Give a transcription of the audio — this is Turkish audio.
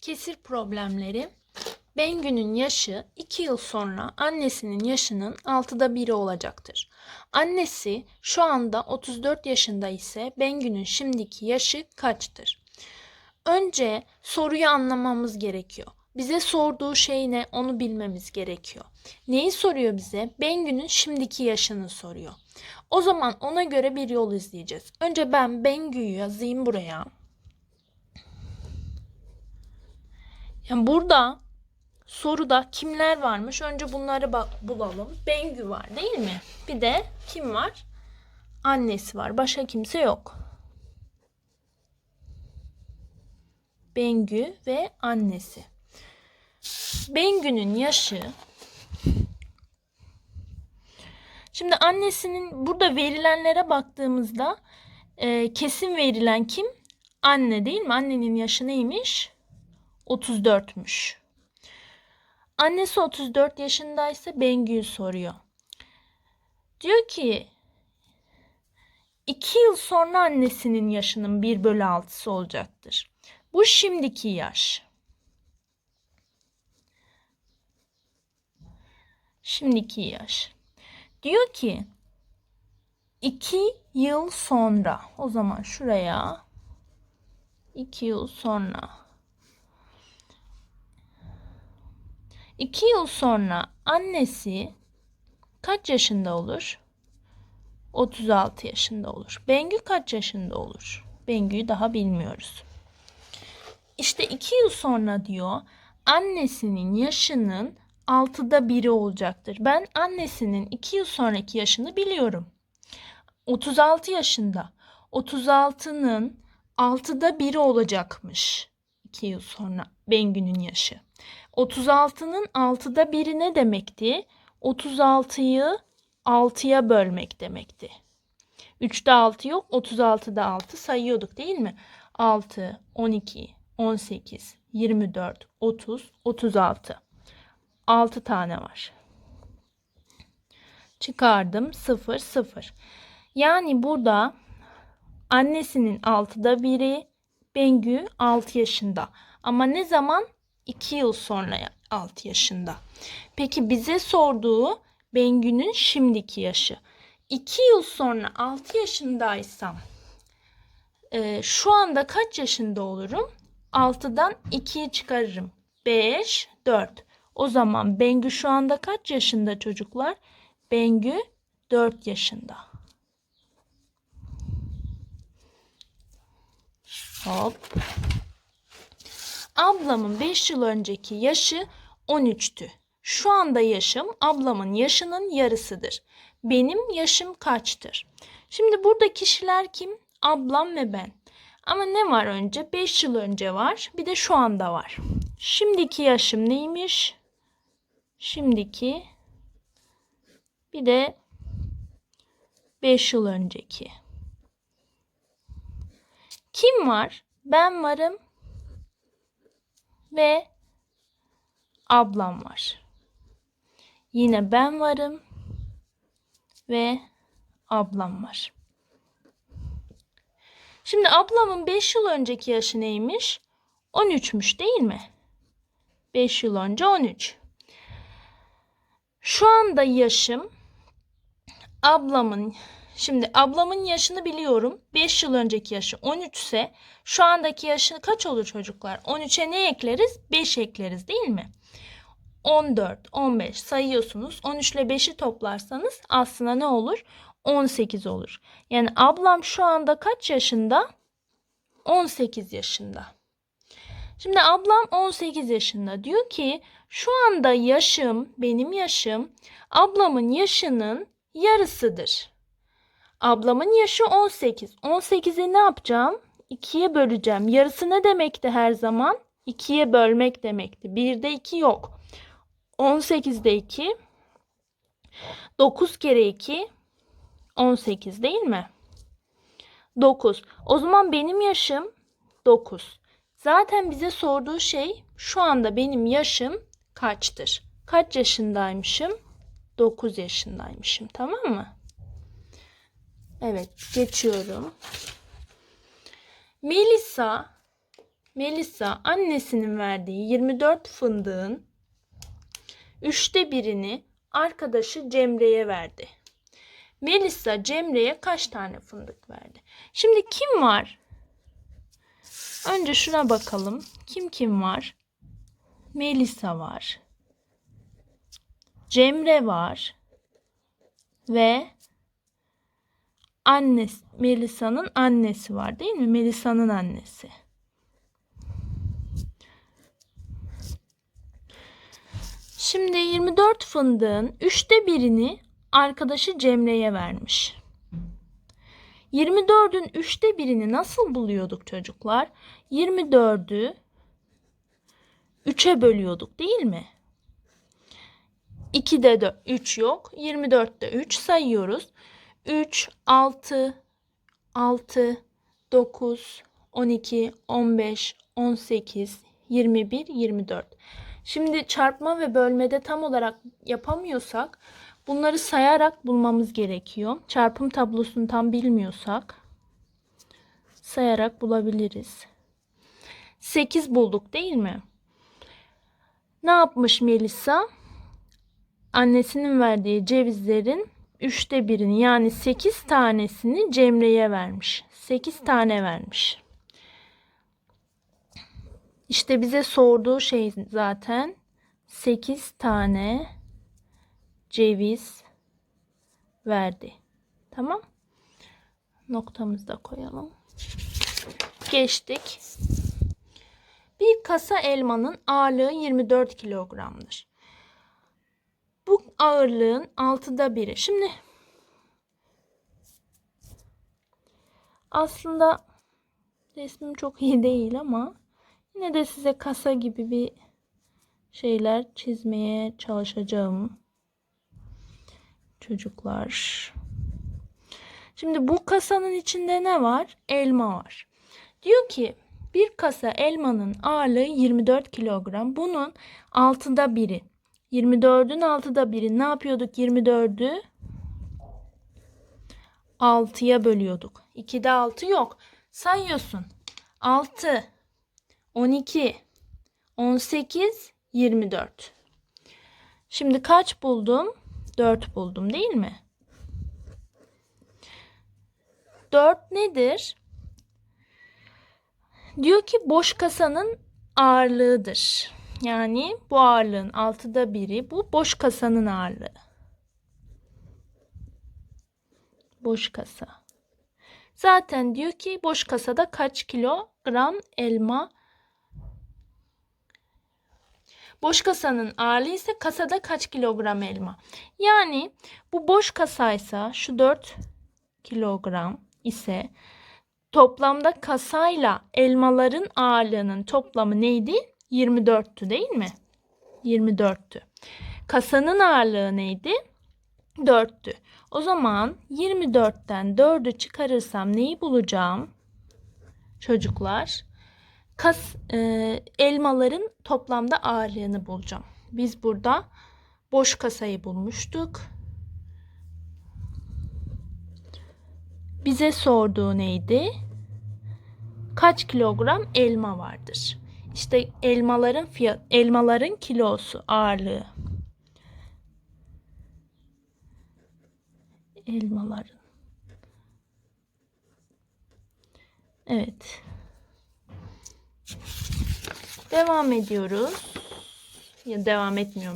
Kesir problemleri. Bengü'nün yaşı 2 yıl sonra annesinin yaşının 6'da biri olacaktır. Annesi şu anda 34 yaşında ise Bengü'nün şimdiki yaşı kaçtır? Önce soruyu anlamamız gerekiyor. Bize sorduğu şey ne onu bilmemiz gerekiyor. Neyi soruyor bize? Bengü'nün şimdiki yaşını soruyor. O zaman ona göre bir yol izleyeceğiz. Önce ben Bengü'yü yazayım buraya. Yani burada soruda kimler varmış? Önce bunları bak bulalım. Bengü var değil mi? Bir de kim var? Annesi var. Başka kimse yok. Bengü ve annesi. Bengü'nün yaşı Şimdi annesinin burada verilenlere baktığımızda e, kesin verilen kim? Anne değil mi? Annenin yaşı neymiş? 34'müş. Annesi 34 yaşındaysa Bengü'yü soruyor. Diyor ki 2 yıl sonra annesinin yaşının 1 bölü 6'sı olacaktır. Bu şimdiki yaş. Şimdiki yaş. Diyor ki 2 yıl sonra o zaman şuraya 2 yıl sonra 2 yıl sonra annesi kaç yaşında olur? 36 yaşında olur. Bengü kaç yaşında olur? Bengü'yü daha bilmiyoruz. İşte 2 yıl sonra diyor annesinin yaşının altıda biri olacaktır. Ben annesinin 2 yıl sonraki yaşını biliyorum. 36 yaşında. 36'nın altıda biri olacakmış. 2 yıl sonra Bengü'nün yaşı. 36'nın altıda biri ne demekti? 36'yı 6'ya bölmek demekti. 3'te 6 yok, 36'da 6 sayıyorduk değil mi? 6, 12, 18, 24, 30, 36. 6 tane var. Çıkardım 0 0. Yani burada annesinin 6'da biri Bengü 6 yaşında. Ama ne zaman? 2 yıl sonra 6 yaşında. Peki bize sorduğu Bengü'nün şimdiki yaşı. 2 yıl sonra 6 yaşındaysam e, şu anda kaç yaşında olurum? 6'dan 2'yi çıkarırım. 5, 4. O zaman Bengü şu anda kaç yaşında çocuklar? Bengü 4 yaşında. Hop. Ablamın 5 yıl önceki yaşı 13'tü. Şu anda yaşım ablamın yaşının yarısıdır. Benim yaşım kaçtır? Şimdi burada kişiler kim? Ablam ve ben. Ama ne var önce? 5 yıl önce var. Bir de şu anda var. Şimdiki yaşım neymiş? Şimdiki bir de 5 yıl önceki. Kim var? Ben varım ve ablam var. Yine ben varım ve ablam var. Şimdi ablamın 5 yıl önceki yaşı neymiş? 13'müş değil mi? 5 yıl önce 13. Şu anda yaşım ablamın Şimdi ablamın yaşını biliyorum. 5 yıl önceki yaşı 13 ise şu andaki yaşı kaç olur çocuklar? 13'e ne ekleriz? 5 ekleriz değil mi? 14, 15 sayıyorsunuz. 13 ile 5'i toplarsanız aslında ne olur? 18 olur. Yani ablam şu anda kaç yaşında? 18 yaşında. Şimdi ablam 18 yaşında. Diyor ki şu anda yaşım, benim yaşım ablamın yaşının yarısıdır. Ablamın yaşı 18. 18'i ne yapacağım? 2'ye böleceğim. Yarısı ne demekti her zaman? 2'ye bölmek demekti. 1'de 2 yok. 18'de 2. 9 kere 2 18 değil mi? 9. O zaman benim yaşım 9. Zaten bize sorduğu şey şu anda benim yaşım kaçtır? Kaç yaşındaymışım? 9 yaşındaymışım. Tamam mı? Evet, geçiyorum. Melisa Melisa annesinin verdiği 24 fındığın üçte birini arkadaşı Cemre'ye verdi. Melisa Cemre'ye kaç tane fındık verdi? Şimdi kim var? Önce şuna bakalım. Kim kim var? Melisa var. Cemre var. Ve annesi Melisa'nın annesi var değil mi? Melisa'nın annesi. Şimdi 24 fındığın üçte birini arkadaşı Cemre'ye vermiş. 24'ün üçte birini nasıl buluyorduk çocuklar? 24'ü 3'e bölüyorduk değil mi? 2'de de 3 yok. 24'te 3 sayıyoruz. 3, 6, 6, 9, 12, 15, 18, 21, 24. Şimdi çarpma ve bölmede tam olarak yapamıyorsak bunları sayarak bulmamız gerekiyor. Çarpım tablosunu tam bilmiyorsak sayarak bulabiliriz. 8 bulduk değil mi? Ne yapmış Melisa? Annesinin verdiği cevizlerin üçte birini yani 8 tanesini Cemre'ye vermiş. 8 tane vermiş. İşte bize sorduğu şey zaten 8 tane ceviz verdi. Tamam. Noktamızı da koyalım. Geçtik. Bir kasa elmanın ağırlığı 24 kilogramdır. Ağırlığın altıda biri. Şimdi aslında resmim çok iyi değil ama yine de size kasa gibi bir şeyler çizmeye çalışacağım. Çocuklar. Şimdi bu kasanın içinde ne var? Elma var. Diyor ki bir kasa elmanın ağırlığı 24 kilogram. Bunun altıda biri. 24'ün altıda biri. Ne yapıyorduk 24'ü? 6'ya bölüyorduk. 2'de 6 yok. Sayıyorsun. 6, 12, 18, 24. Şimdi kaç buldum? 4 buldum değil mi? 4 nedir? Diyor ki boş kasanın ağırlığıdır. Yani bu ağırlığın altıda biri bu boş kasanın ağırlığı. Boş kasa. Zaten diyor ki boş kasada kaç kilogram elma Boş kasanın ağırlığı ise kasada kaç kilogram elma. Yani bu boş kasaysa şu 4 kilogram ise toplamda kasayla elmaların ağırlığının toplamı neydi? 24'tü değil mi? 24'tü. Kasanın ağırlığı neydi? 4'tü. O zaman 24'ten 4'ü çıkarırsam neyi bulacağım? Çocuklar, kas e, elmaların toplamda ağırlığını bulacağım. Biz burada boş kasayı bulmuştuk. Bize sorduğu neydi? Kaç kilogram elma vardır? İşte elmaların fiyat, elmaların kilosu, ağırlığı. Elmaların. Evet. Devam ediyoruz. Ya devam etmiyormuş.